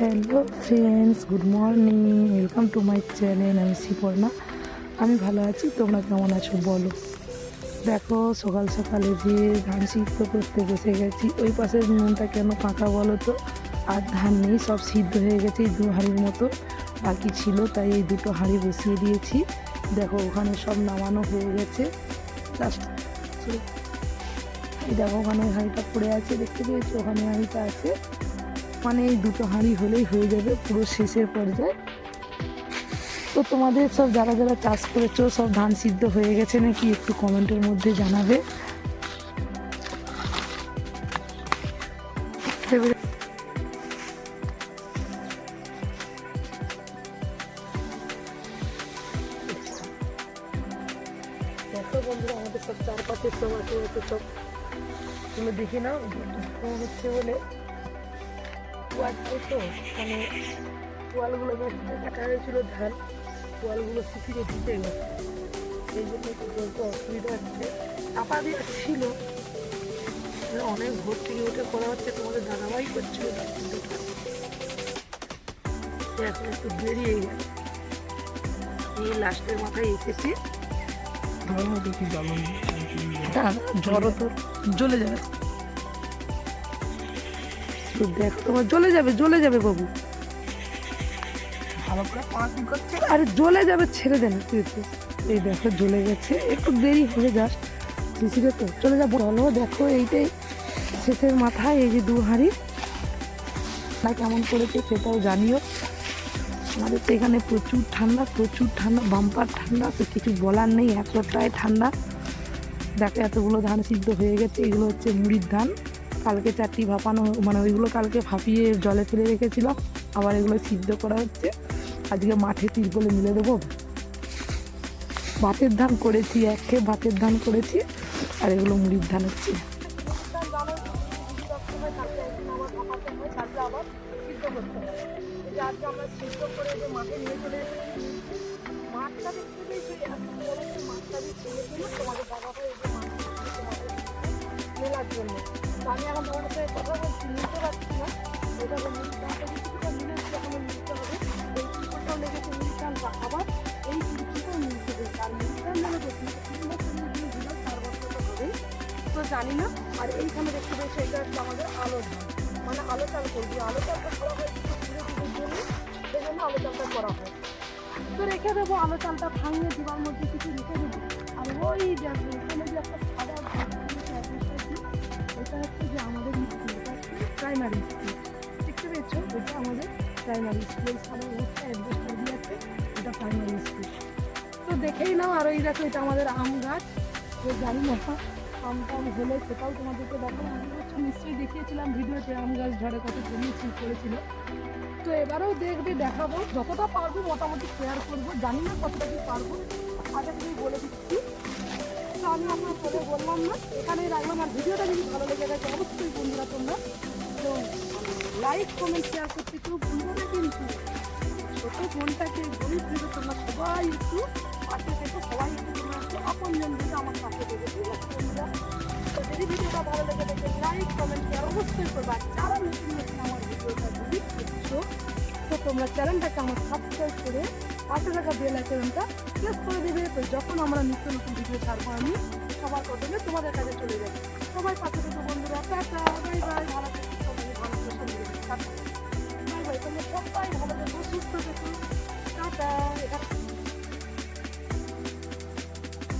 Hello friends good morning welcome to my channel আমি শিপর্ণা আমি ভালো আছি। তোমরা কেমন আছো? বলো। দেখো, সকাল সকালে যে ধান সিদ্ধ করতে বসে গেছি। ওই পাশের নুনটা কেন ফাঁকা বলো তো? আর ধান নেই, সব সিদ্ধ হয়ে গেছে দু হাঁড়ির মতো। বাকি ছিল, তাই এই দুটো হাঁড়ি বসিয়ে দিয়েছি। দেখো, ওখানে সব নামানো হয়ে গেছে। এই দেখো, ওখানে হাঁড়িটা পড়ে আছে। দেখতে পেয়েছ? ওখানে হাঁড়িটা আছে। মানে এই দুটো হাঁড়ি হলেই হয়ে যাবে, পুরো শেষের পর্যায়ে। তো তোমাদের সব যারা যারা চাষ করেছ, সব ধান সিদ্ধ হয়ে গেছে নাকি? একটু কমেন্টের মধ্যে জানাবে। দেখো বন্ধুরা, আমাদের সব চারপাশে সব আছে সব। তুমি দেখে দুটো হচ্ছে বলে। কুয়াল তো মানে কুয়ালগুলো বেশ কাটা হয়েছিল ধান কুয়ালগুলো শিশিরে ঢুকে গেছে। এই জন্য একটু বলতে অসুবিধা হচ্ছে। চাপা দিয়ে ছিল অনেক ভোর থেকে উঠে করা হচ্ছে তোমাদের দাদাভাই করছিল এখন একটু বেরিয়ে গেছে। এই লাস্টের মাথায় এসেছি। ধরো দেখি জ্বালন তো জ্বলে যাবে। তো দেখো তোমার জ্বলে যাবে জ্বলে যাবে বাবু। ভালো করে পাঁচ করছে? আরে জ্বলে যাবে ছেড়ে দেন একটু একটু। এই দেখো জ্বলে গেছে একটু দেরি হয়ে যাস। শিশিরে তো চলে যাব। বলো দেখো এইটাই শেষের মাথায় এই যে দু হাঁড়ি। না কেমন করেছে সেটাও জানিও। আমাদের তো এখানে প্রচুর ঠান্ডা প্রচুর ঠান্ডা বাম্পার ঠান্ডা তো কিছু বলার নেই এতটাই ঠান্ডা। দেখো এতগুলো ধান সিদ্ধ হয়ে গেছে এগুলো হচ্ছে মুড়ির ধান। কালকে চারটি ভাপানো মানে ওইগুলো কালকে ভাপিয়ে জলে ফেলে রেখেছিলাম আবার এগুলো সিদ্ধ করা হচ্ছে। আজকে মাঠে তিরপলে মিলে দেবো। ভাতের ধান করেছি, একে ভাতের ধান করেছি, আর এগুলো মুড়ির ধান হচ্ছে। মেলার জন্য। আমি এখন তোমাদের সাথে কথা বলছি না। ধানটা কিছুটা মিলেছে এখন নিতে হবে। এই চিত্রটাও লেগেছে মুড়ির আবার এই চিত্রটাও মিলতে হবে আর চার বছর তো জানি না, আর এইখানে দেখতে পেয়েছ, এটা হচ্ছে আমাদের আলো মানে আলো চাল করবি। আলো চালটা করা হয় ঘুরে জন্য, সেই জন্য আলো চালটা করা হয়। তো রেখে দেবো, আলো চালটা ভাঙিয়ে দিবার মধ্যে কিছু রেখে দেবো। আর ওই দেখো এখানে যে একটা সাদা এটা হচ্ছে যে আমাদের স্কুল, এটা প্রাইমারি স্কুল দেখতে পেয়েছ? এটা আমাদের প্রাইমারি স্কুল সাদা ঘরটা অ্যাড্রেসটা দিয়েছে এটা প্রাইমারি স্কুল তো দেখেই নাও আর ওই দেখো, এটা আমাদের আম গাছ। তো জানি না, আম টাম হলে সেটাও তোমাদেরকে বছর নিশ্চয়ই দেখিয়েছিলাম ভিডিওতে, আম গাছ ঝড়ে কত জমিয়েছিল করেছিল। তো এবারেও দেখবে, দেখাবো। যতটা পারব, মোটামুটি শেয়ার করব। জানি না কতটা কি পারব। আমি বললাম না। এখানেই রাখলাম। আর ভিডিওটা যদি ভালো লেগে থাকে, অবশ্যই বন্ধুরা তোমরা তো লাইক কমেন্ট শেয়ার করতে কেউ ভুলবো না কিন্তু। ছোট ফোনটাকে গরিব ভেবে তোমরা সবাই একটু পাশে থেকে। সবাই একটু তোমরা একটু আপন ভেবে আমার পাশে আছে বন্ধুরা? তো যদি ভিডিওটা ভালো লেগে থাকে লাইক কমেন্ট শেয়ার অবশ্যই করবা। যারা নতুন নতুন আমার ভিডিওটা করছ তো তোমরা চ্যানেলটাকে আমার সাবস্ক্রাইব করে পাশে থাকা বেল আইকনটা প্রেস করে দেবে তো যখন আমরা নিত্য নতুন ভিডিও ছাড়বো আমি সবার প্রথমে তোমাদের কাছে চলে যাবে। সবাই পাশে থাকো বন্ধুরা, টাটা বাই বাই ভালো থাকবে সবাই ভালো থাকবে